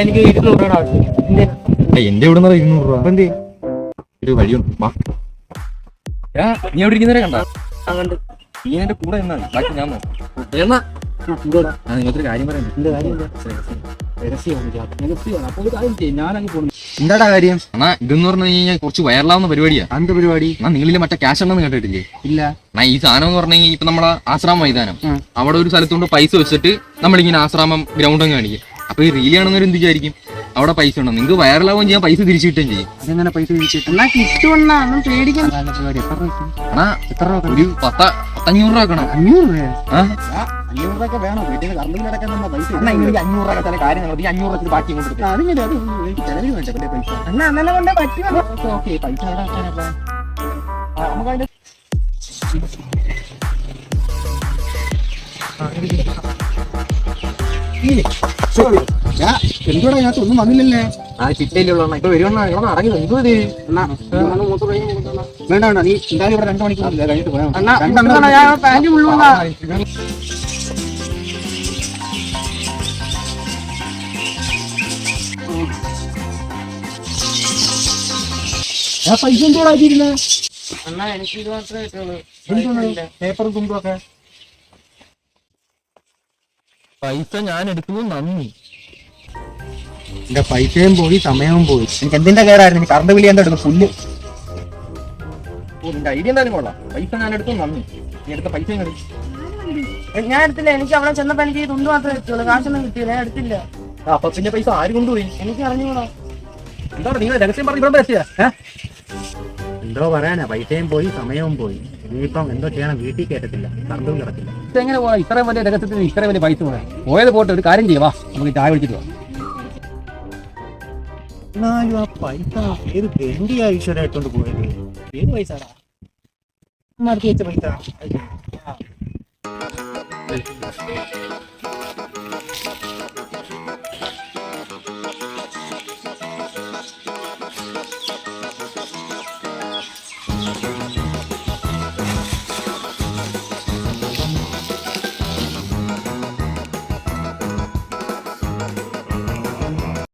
എനിക്ക് ഇരുന്നൂറ് ആവശ്യം എന്റെ ഇവിടെ നിന്ന് ഇരുന്നൂറ് രൂപ. എന്ത് ഒരു വഴിയുണ്ട്. വാ. നീ അവിടെ ഇരിക്കുന്നവരെ കണ്ട? നീ എന്റെ കൂടെ എന്നാ ബാക്കി ഞാൻ. എന്നാ? നിങ്ങൾക്കൊരു കാര്യം എന്താടാ കാര്യം? എന്നാ ഇതെന്ന് പറഞ്ഞു കഴിഞ്ഞാൽ കുറച്ച് വൈറലാവുന്ന പരിപാടിയാ. എന്റെ പരിപാടി? എന്നാ നിങ്ങളിലെ മറ്റേ ക്യാഷ് ഉണ്ടെന്ന് കേട്ടിട്ടില്ലേ? ഇല്ല. എന്നാ ഈ സാധനം എന്ന് പറഞ്ഞു കഴിഞ്ഞാൽ ഇപ്പൊ നമ്മളെ ആശ്രാമ മൈതാനം. അവിടെ ഒരു സ്ഥലത്തുകൊണ്ട് പൈസ വെച്ചിട്ട് നമ്മളിങ്ങനെ ആശ്രാമം ഗ്രൗണ്ട് കാണിക്കും. അപ്പൊ ഈ റീൽ ആണെന്നൊരു എന്ത് വിചാരിക്കും? അവിടെ പൈസ ഉണ്ടോ? നിങ്ങൾക്ക് വൈറലാവുകയും ചെയ്യാൻ പൈസ തിരിച്ചു കിട്ടുകയും ചെയ്യും. അതെങ്ങനെ പൈസ എന്നാ ഒന്നും പേടിക്കാൻ എത്ര രൂപ എന്നാ ഒരു പത്ത പത്തഞ്ഞൂറ് രൂപ ആക്കണം അഞ്ഞൂറ് രൂപ ആ? അഞ്ഞൂറ് രൂപ വേണം. വീട്ടിൽ നിന്ന് കറണ്ട് കിടക്കാൻ നമ്മ പൈസ എന്നാ ഇങ്ങനെ അഞ്ഞൂറ് രൂപ ചില കാര്യങ്ങൾ ഈ അഞ്ഞൂറ് രൂപ ബാക്കി കൊണ്ടെടുക്കും അതിങ്ങനെ അത് എനിക്ക് ചെലവിന് വേണ്ട പിന്നെ പൈസ. എന്നാ അന്നെ കൊണ്ട് പറ്റുമോ? ഓക്കെ പൈസ എവിടെ ആക്കാനപ്പ നമുക്ക് അതിന്റെ എന്തുവാടാ ഞാൻ ഒന്നും വന്നില്ലല്ലേ ആ ചിട്ടയിലുള്ള ഇപ്പൊ വരുവാ ഇവിടെ അടങ്ങി എന്തോ ഇത്. വേണ്ട വേണ്ട നീ എന്തായാലും ഇവിടെ രണ്ടു മണിക്കൂർ കഴിഞ്ഞിട്ട് പോയാൽ പൈസ എന്തോടാ അണ്ണാ എനിക്ക് ഇത് മാത്രമേ കിട്ടുള്ളൂ പേപ്പറും തുമ്പും ഒക്കെ പൈസ ഞാൻ എടുക്കുന്നു നന്ദി. എന്റെ പൈസയും പോയി സമയവും പോയി. എനിക്ക് എന്തിന്റെ കേടായിരുന്നു? എനിക്ക് കറണ്ട് വിളി എന്താ എടുക്കും പുല്ല്. ഓ നിന്റെ ഐഡിയ എന്തായാലും കൊള്ളാം. പൈസ ഞാൻ എടുത്തു നന്ദി. നീ എടുത്ത പൈസ. ഞാൻ എടുത്തില്ല. എനിക്ക് അവിടെ ചെന്നപ്പോ എനിക്ക് തുണ്ട് മാത്രമേ കിട്ടുള്ളൂ കാശൊന്നും കിട്ടിയില്ല. ഞാൻ എടുത്തില്ല. അപ്പൊ പിന്നെ പൈസ ആര് കൊണ്ടുപോയി? എനിക്ക് അറിഞ്ഞുകൂടാ. എന്താണ് നിങ്ങൾ രഹസ്യം പറഞ്ഞ് ഇവിടെ എത്തിയ? എന്തോ പറയാനാ? പൈസയും പോയി സമയവും പോയി. ഇനിയിപ്പം എന്തോ ചെയ്യണം വീട്ടിൽ കേട്ടത്തില്ല. കറണ്ടും കിടത്തില്ല എങ്ങനെ പോകാം ഇത്രയും വലിയ രഹസ്യത്തിന് ഇത്രയും വലിയ പൈസ പോകാം പോയത് പോട്ടെ ഒരു കാര്യം ചെയ്യുവാ നമുക്ക് ചായ വിളിച്ചിട്ട് പോവാം പൈസ ഏത് പൈസ?